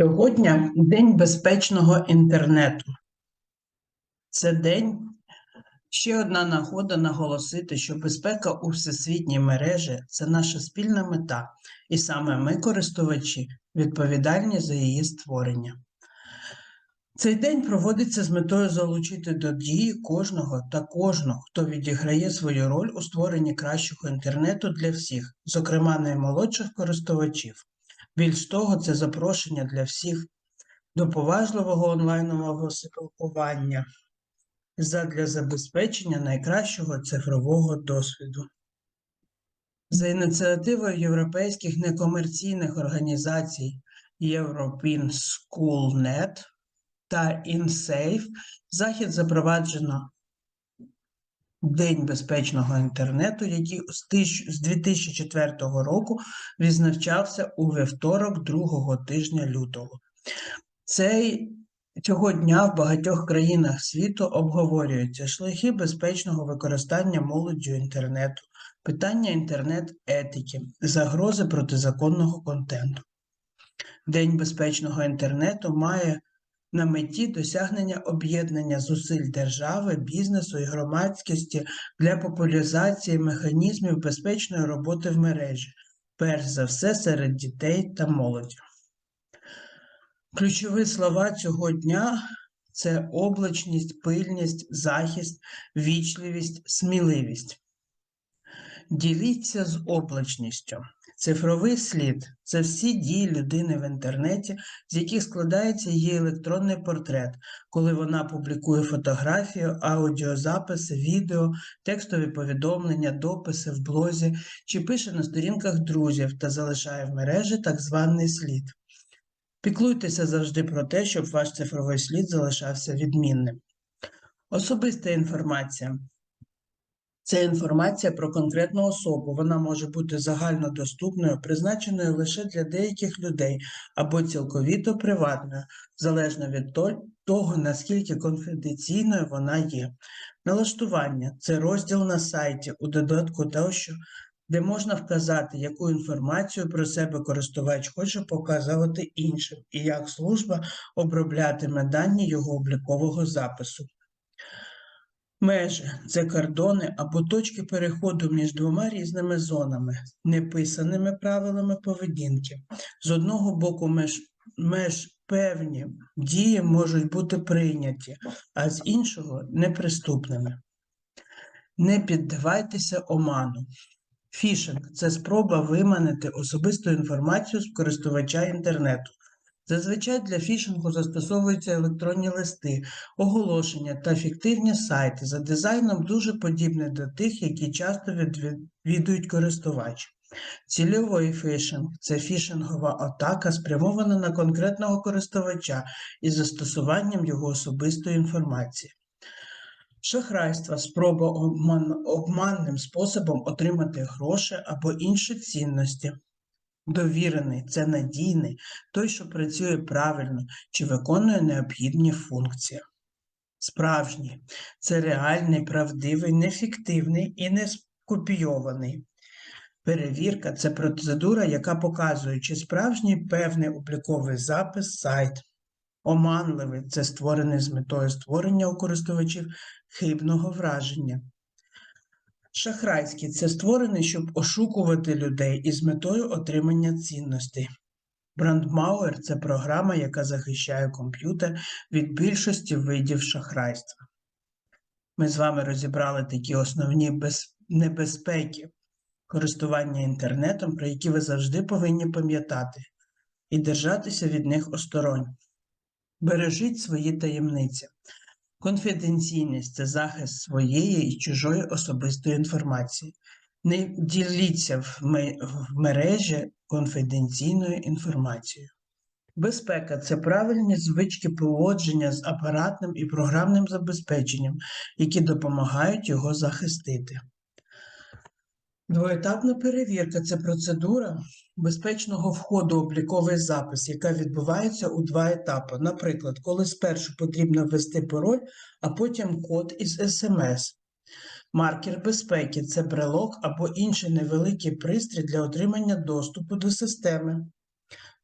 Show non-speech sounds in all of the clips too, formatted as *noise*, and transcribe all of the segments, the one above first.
Сьогодні День безпечного інтернету. Це день ще одна нагода наголосити, що безпека у всесвітній мережі це наша спільна мета, і саме ми, користувачі, відповідальні за її створення. Цей день проводиться з метою залучити до дії кожного та кожного, хто відіграє свою роль у створенні кращого інтернету для всіх, зокрема наймолодших користувачів. Більш того, це запрошення для всіх до поважливого онлайнового спілкування задля забезпечення найкращого цифрового досвіду. За ініціативою європейських некомерційних організацій European SchoolNet та InSafe захід запроваджено День безпечного інтернету, який з 2004 року відзначався у вівторок другого тижня лютого. Цей цього дня в багатьох країнах світу обговорюються шляхи безпечного використання молоддю інтернету, питання інтернет-етики, загрози протизаконного контенту. День безпечного інтернету має на меті досягнення об'єднання зусиль держави, бізнесу і громадськості для популяризації механізмів безпечної роботи в мережі, перш за все серед дітей та молоді. Ключові слова цього дня це облачність, пильність, захист, вічливість, сміливість. Діліться з облачністю. Цифровий слід це всі дії людини в інтернеті, з яких складається її електронний портрет, коли вона публікує фотографію, аудіозаписи, відео, текстові повідомлення, дописи в блозі чи пише на сторінках друзів та залишає в мережі так званий слід. Піклуйтеся завжди про те, щоб ваш цифровий слід залишався відмінним. Особиста інформація. Це інформація про конкретну особу. Вона може бути загальнодоступною, призначеною лише для деяких людей або цілковіто приватною, залежно від того, наскільки конфіденційною вона є. Налаштування це розділ на сайті у додатку тощо, де можна вказати, яку інформацію про себе користувач хоче показувати іншим, і як служба оброблятиме дані його облікового запису. Межі це кордони або точки переходу між двома різними зонами, неписаними правилами поведінки. З одного боку, меж, меж певні дії можуть бути прийняті, а з іншого неприступними. Не піддавайтеся оману. Фішинг це спроба виманити особисту інформацію з користувача інтернету. Зазвичай для фішингу застосовуються електронні листи, оголошення та фіктивні сайти за дизайном дуже подібні до тих, які часто відвідують користувач. Цільовий фішинг це фішингова атака, спрямована на конкретного користувача із застосуванням його особистої інформації. Шахрайство спроба обман, обманним способом отримати гроші або інші цінності. Довірений це надійний, той, що працює правильно чи виконує необхідні функції. Справжній це реальний, правдивий, нефіктивний і не скопійований. Перевірка це процедура, яка показує, чи справжній певний обліковий запис сайт. Оманливий це створений з метою створення у користувачів хибного враження. Шахрайський це створений, щоб ошукувати людей із метою отримання цінностей. Брандмауер це програма, яка захищає комп'ютер від більшості видів шахрайства. Ми з вами розібрали такі основні без... небезпеки користування інтернетом, про які ви завжди повинні пам'ятати, і держатися від них осторонь. Бережіть свої таємниці. Конфіденційність це захист своєї і чужої особистої інформації. Не діліться в мережі конфіденційною інформацією. Безпека це правильні звички поводження з апаратним і програмним забезпеченням, які допомагають його захистити. Двоетапна перевірка це процедура безпечного входу обліковий запис, яка відбувається у два етапи. Наприклад, коли спершу потрібно ввести пароль, а потім код із СМС. Маркер безпеки це брелок або інший невеликий пристрій для отримання доступу до системи.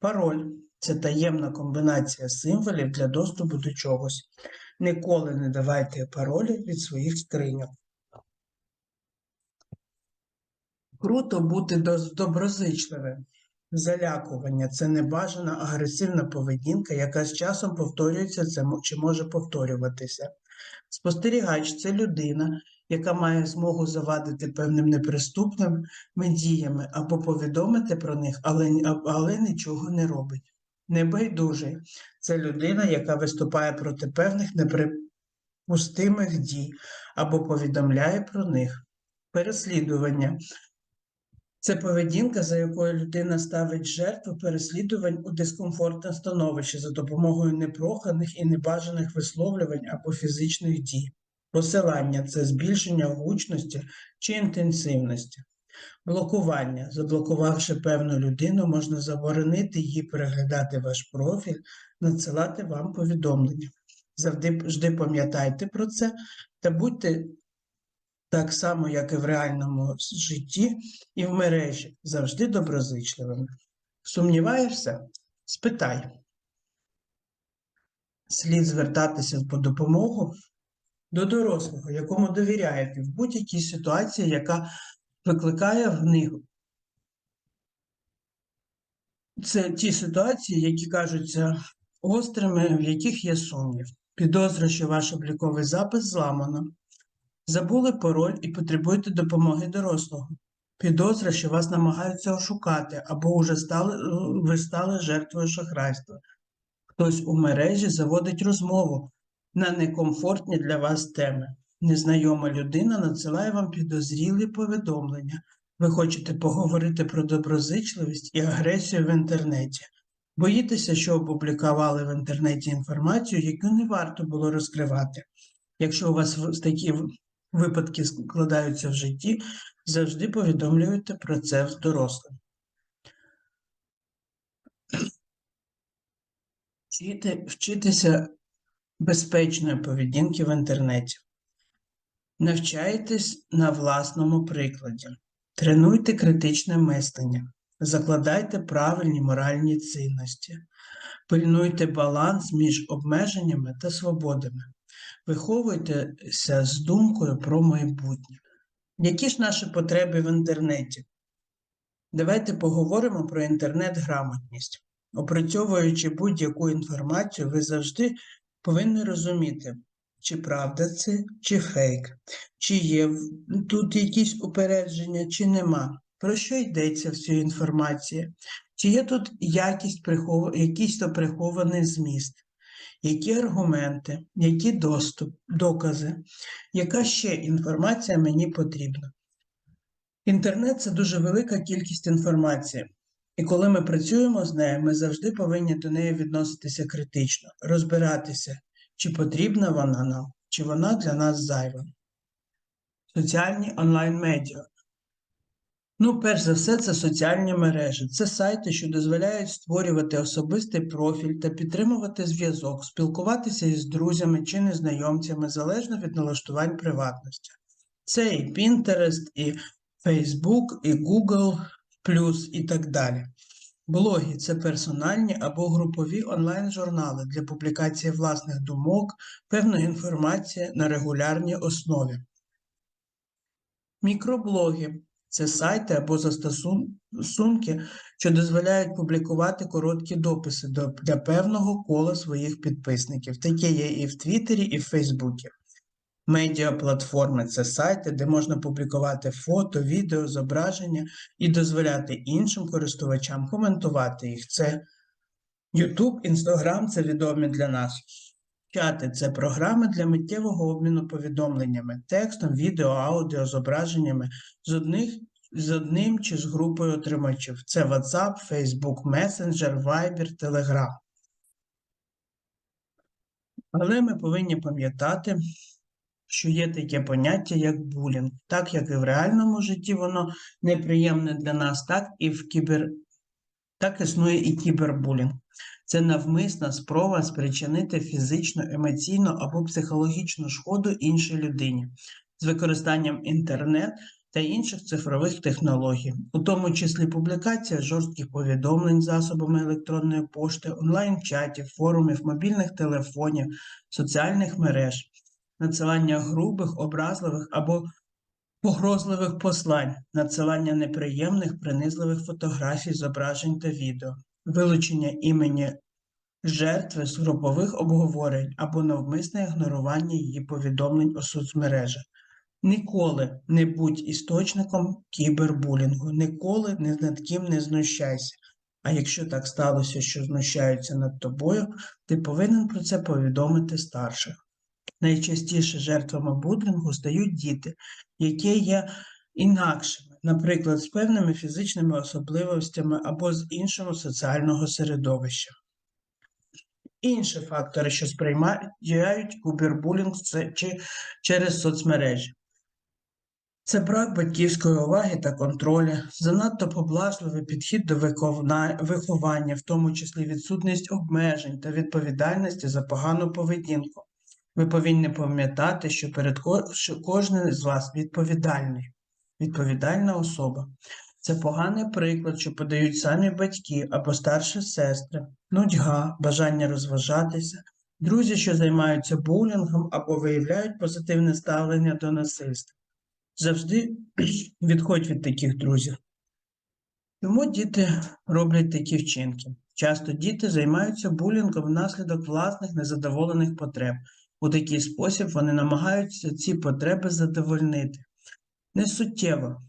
Пароль Це таємна комбінація символів для доступу до чогось. Ніколи не давайте паролі від своїх скриньок. Круто бути доброзичливим. Залякування це небажана агресивна поведінка, яка з часом повторюється це чи може повторюватися. Спостерігач це людина, яка має змогу завадити певним неприступними діями або повідомити про них, але, але нічого не робить. Небайдужий це людина, яка виступає проти певних неприпустимих дій або повідомляє про них. Переслідування це поведінка, за якою людина ставить жертву переслідувань у дискомфортне становище за допомогою непроханих і небажаних висловлювань або фізичних дій. Посилання це збільшення гучності чи інтенсивності. Блокування. Заблокувавши певну людину, можна заборонити їй переглядати ваш профіль, надсилати вам повідомлення. Завжди пам'ятайте про це та будьте так само, як і в реальному житті, і в мережі, завжди доброзичливими. Сумніваєшся? Спитай. Слід звертатися по допомогу до дорослого, якому довіряєте в будь-якій ситуації, яка викликає в них. Це ті ситуації, які кажуться гострими, в яких є сумнів. Підозра, що ваш обліковий запис зламано. Забули пароль і потребуєте допомоги дорослого. Підозра, що вас намагаються ошукати, або уже стали, е, ви стали жертвою шахрайства. Хтось у мережі заводить розмову на некомфортні для вас теми. Незнайома людина надсилає вам підозрілі повідомлення. Ви хочете поговорити про доброзичливість і агресію в інтернеті. Боїтеся, що опублікували в інтернеті інформацію, яку не варто було розкривати. Якщо у вас такі випадки складаються в житті, завжди повідомлюйте про це з дорослим. Вчити, вчитися безпечної поведінки в інтернеті. Навчайтесь на власному прикладі. Тренуйте критичне мислення. Закладайте правильні моральні цінності. Пильнуйте баланс між обмеженнями та свободами. Виховуйтеся з думкою про майбутнє. Які ж наші потреби в інтернеті? Давайте поговоримо про інтернет-грамотність. Опрацьовуючи будь-яку інформацію, ви завжди повинні розуміти, чи правда це, чи фейк, чи є тут якісь упередження, чи нема. Про що йдеться в цій інформації? Чи є тут якість якийсь то прихований зміст? Які аргументи, які доступ, докази, яка ще інформація мені потрібна? Інтернет це дуже велика кількість інформації. І коли ми працюємо з нею, ми завжди повинні до неї відноситися критично, розбиратися, чи потрібна вона нам, чи вона для нас зайва. Соціальні онлайн-медіа. Ну, перш за все, це соціальні мережі. Це сайти, що дозволяють створювати особистий профіль та підтримувати зв'язок, спілкуватися із друзями чи незнайомцями залежно від налаштувань приватності. Це і Pinterest, і Facebook, і Google, і так далі. Блоги це персональні або групові онлайн-журнали для публікації власних думок, певної інформації на регулярній основі. Мікроблоги це сайти або застосунки, що дозволяють публікувати короткі дописи до- для певного кола своїх підписників. Такі є і в Твіттері, і в Фейсбуці. Медіаплатформи це сайти, де можна публікувати фото, відео, зображення і дозволяти іншим користувачам коментувати їх. Це YouTube, Instagram це відомі для нас. Чати це програми для миттєвого обміну повідомленнями, текстом, відео, аудіо, зображеннями з одних з одним чи з групою отримачів. Це WhatsApp, Facebook Messenger, Viber, Telegram. Але ми повинні пам'ятати, що є таке поняття, як булінг. Так як і в реальному житті воно неприємне для нас, так і в кібер... так існує і кібербулінг. Це навмисна спроба спричинити фізичну, емоційну або психологічну шкоду іншій людині з використанням інтернет та інших цифрових технологій, у тому числі публікація жорстких повідомлень засобами електронної пошти, онлайн-чатів, форумів, мобільних телефонів, соціальних мереж, надсилання грубих, образливих або погрозливих послань, надсилання неприємних, принизливих фотографій, зображень та відео, вилучення імені жертви з групових обговорень або навмисне ігнорування її повідомлень у соцмережах. Ніколи не будь істочником кібербулінгу, ніколи ні над ким не знущайся. А якщо так сталося, що знущаються над тобою, ти повинен про це повідомити старших. Найчастіше жертвами булінгу стають діти, які є інакшими, наприклад, з певними фізичними особливостями або з іншого соціального середовища. Інші фактори, що сприймають кібербулінг це чи через соцмережі. Це брак батьківської уваги та контролю, занадто поблажливий підхід до виховання, в тому числі відсутність обмежень та відповідальності за погану поведінку. Ви повинні пам'ятати, що перед ко- що кожен з вас відповідальний, відповідальна особа. Це поганий приклад, що подають самі батьки або старші сестри, нудьга, бажання розважатися, друзі, що займаються булінгом або виявляють позитивне ставлення до насильства. Завжди *clears throat* відходь від таких друзів. Чому діти роблять такі вчинки? Часто діти займаються булінгом внаслідок власних незадоволених потреб. У такий спосіб вони намагаються ці потреби задовольнити. Не суттєво.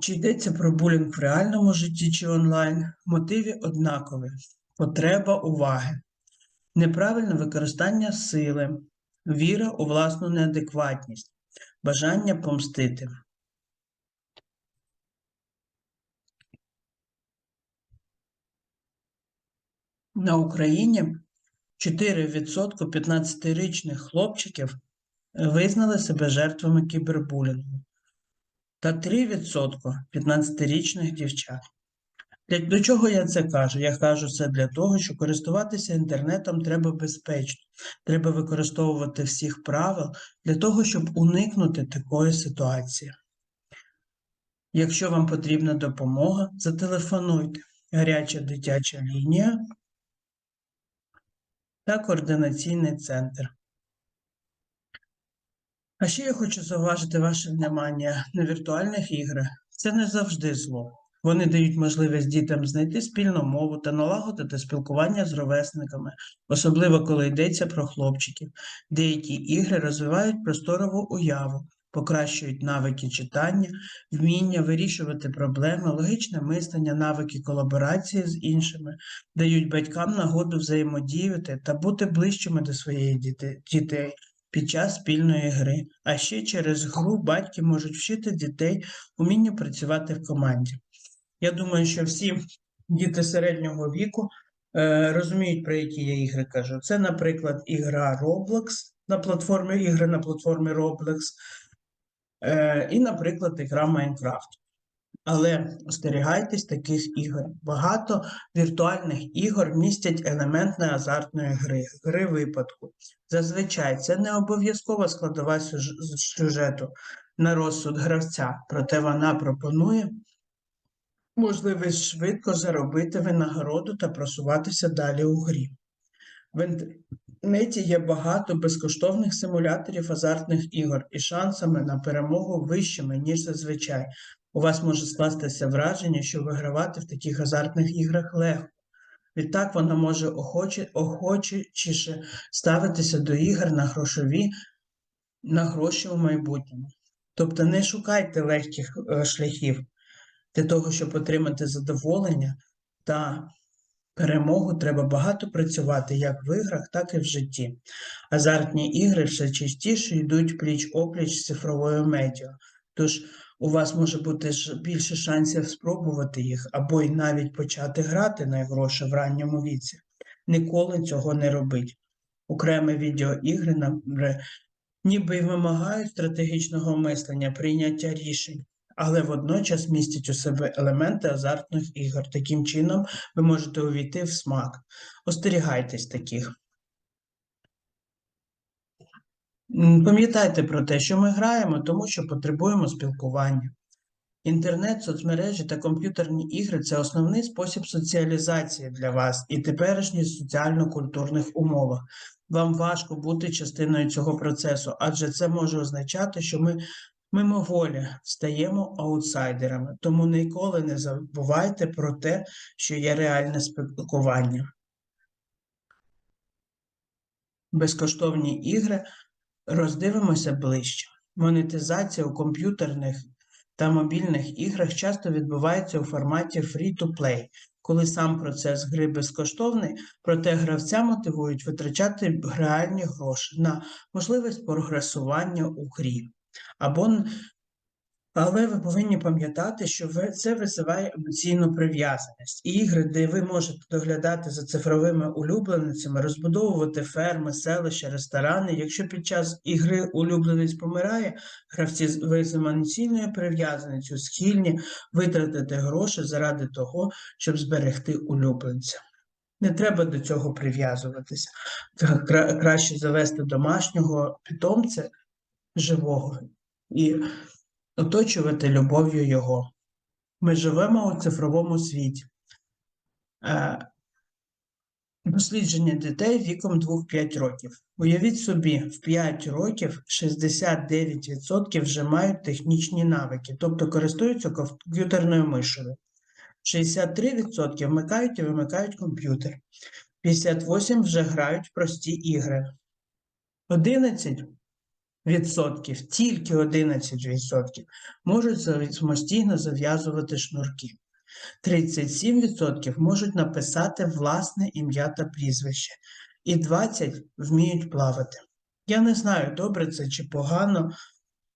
Чи йдеться про булінг в реальному житті чи онлайн, мотиві однакові. Потреба уваги, неправильне використання сили, віра у власну неадекватність, бажання помстити. На Україні 4% 15-річних хлопчиків е, визнали себе жертвами кібербулінгу та 3% 15-річних дівчат. До чого я це кажу? Я кажу це для того, що користуватися інтернетом треба безпечно. Треба використовувати всіх правил для того, щоб уникнути такої ситуації. Якщо вам потрібна допомога, зателефонуйте. Гаряча дитяча лінія та координаційний центр. А ще я хочу зауважити ваше внимання на віртуальних іграх. Це не завжди зло. Вони дають можливість дітям знайти спільну мову та налагодити спілкування з ровесниками, особливо коли йдеться про хлопчиків. Деякі ігри розвивають просторову уяву, покращують навики читання, вміння вирішувати проблеми, логічне мислення, навики колаборації з іншими, дають батькам нагоду взаємодіяти та бути ближчими до діте- дітей під час спільної гри. А ще через гру батьки можуть вчити дітей умінню працювати в команді. Я думаю, що всі діти середнього віку е, розуміють, про які я ігри кажу. Це, наприклад, ігра Roblox на платформі ігри на платформі Roblox, е, і, наприклад, ігра Minecraft. Але остерігайтесь таких ігор. Багато віртуальних ігор містять елемент неазартної гри, гри випадку. Зазвичай це не обов'язкова складова сюжету на розсуд гравця, проте вона пропонує можливість швидко заробити винагороду та просуватися далі у грі. Інтернеті є багато безкоштовних симуляторів азартних ігор і шансами на перемогу вищими, ніж зазвичай. У вас може скластися враження, що вигравати в таких азартних іграх легко. Відтак вона може охоче, охочіше ставитися до ігор на грошові, на гроші у майбутньому. Тобто не шукайте легких е, шляхів для того, щоб отримати задоволення та перемогу, треба багато працювати як в іграх, так і в житті. Азартні ігри все частіше йдуть пліч-опліч з цифровою медіа. Тож у вас може бути більше шансів спробувати їх або й навіть почати грати на гроші в ранньому віці. Ніколи цього не робіть. Окремі відеоігри ніби й вимагають стратегічного мислення, прийняття рішень, але водночас містять у себе елементи азартних ігор. Таким чином ви можете увійти в смак. Остерігайтесь таких. Пам'ятайте про те, що ми граємо, тому що потребуємо спілкування. Інтернет, соцмережі та комп'ютерні ігри це основний спосіб соціалізації для вас і теперішніх соціально-культурних умовах. Вам важко бути частиною цього процесу, адже це може означати, що ми мимоволі стаємо аутсайдерами. Тому ніколи не забувайте про те, що є реальне спілкування. Безкоштовні ігри роздивимося ближче. Монетизація у комп'ютерних та мобільних іграх часто відбувається у форматі free-to-play, коли сам процес гри безкоштовний, проте гравця мотивують витрачати реальні гроші на можливість прогресування у грі. Або, але ви повинні пам'ятати, що це висуває емоційну прив'язаність. Ігри, де ви можете доглядати за цифровими улюбленицями, розбудовувати ферми, селища, ресторани. Якщо під час ігри улюбленець помирає, гравці з емоційною прив'язаністю схильні витратити гроші заради того, щоб зберегти улюбленця. Не треба до цього прив'язуватися. Кра- кра- Краще завести домашнього питомця живого і оточувати любов'ю його. Ми живемо у цифровому світі. Е, Дослідження дітей віком 2-5 років. Уявіть собі, в 5 років 69% вже мають технічні навики, тобто користуються комп'ютерною мишею. 63% вмикають і вимикають комп'ютер. 58% вже грають в прості ігри. 11%, тільки 11% можуть самостійно зав'язувати шнурки. 37% можуть написати власне ім'я та прізвище, і 20% вміють плавати. Я не знаю, добре це чи погано,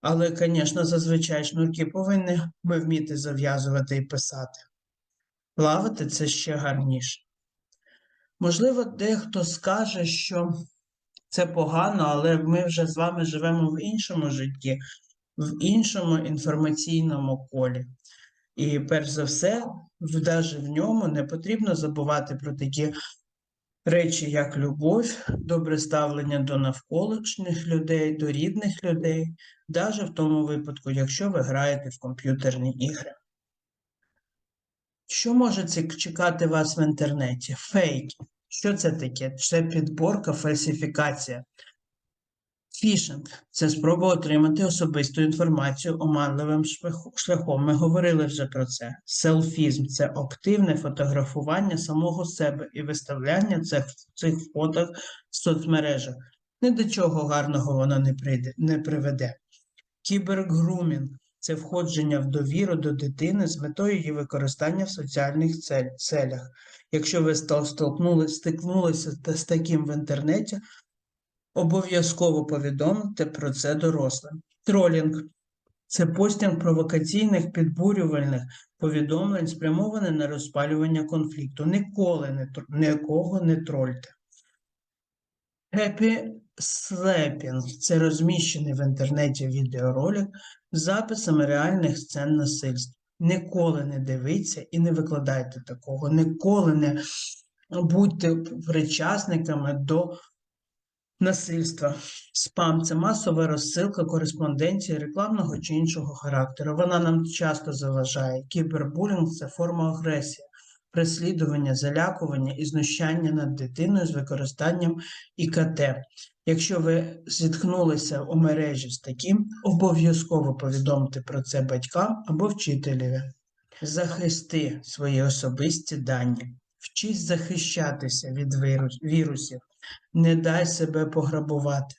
але, звісно, зазвичай шнурки повинні ми вміти зав'язувати і писати. Плавати це ще гарніше. Можливо, дехто скаже, що це погано, але ми вже з вами живемо в іншому житті, в іншому інформаційному колі. І перш за все, даже в ньому не потрібно забувати про такі речі, як любов, добре ставлення до навколишніх людей, до рідних людей, навіть в тому випадку, якщо ви граєте в комп'ютерні ігри. Що може чекати вас в інтернеті? Фейки. Що це таке? Це підборка, фальсифікація. Фішинг це спроба отримати особисту інформацію оманливим шляхом. Ми говорили вже про це. Селфізм це активне фотографування самого себе і виставляння цих, цих фото в соцмережах. Ні до чого гарного воно не, прийде, не приведе. Кібергрумінг це входження в довіру до дитини з метою її використання в соціальних целях. Якщо ви стикнулися з таким в інтернеті, обов'язково повідомте про це дорослим. Тролінг це постінг провокаційних підбурювальних повідомлень, спрямований на розпалювання конфлікту. Ніколи не, тр- нікого не трольте. Happy Slapping – це розміщений в інтернеті відеоролик записами реальних сцен насильства. Ніколи не дивіться і не викладайте такого. Ніколи не будьте причасниками до насильства. Спам це масова розсилка кореспонденції рекламного чи іншого характеру. Вона нам часто заважає. Кібербулінг це форма агресії, переслідування, залякування і знущання над дитиною з використанням ІКТ. Якщо ви зіткнулися у мережі з таким, обов'язково повідомте про це батькам або вчителеві. Захисти свої особисті дані. Вчись захищатися від вірусів. Не дай себе пограбувати.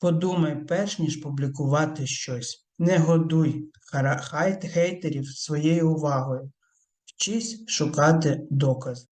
Подумай, перш ніж публікувати щось. Не годуй хейтерів своєю увагою. Вчись шукати докази.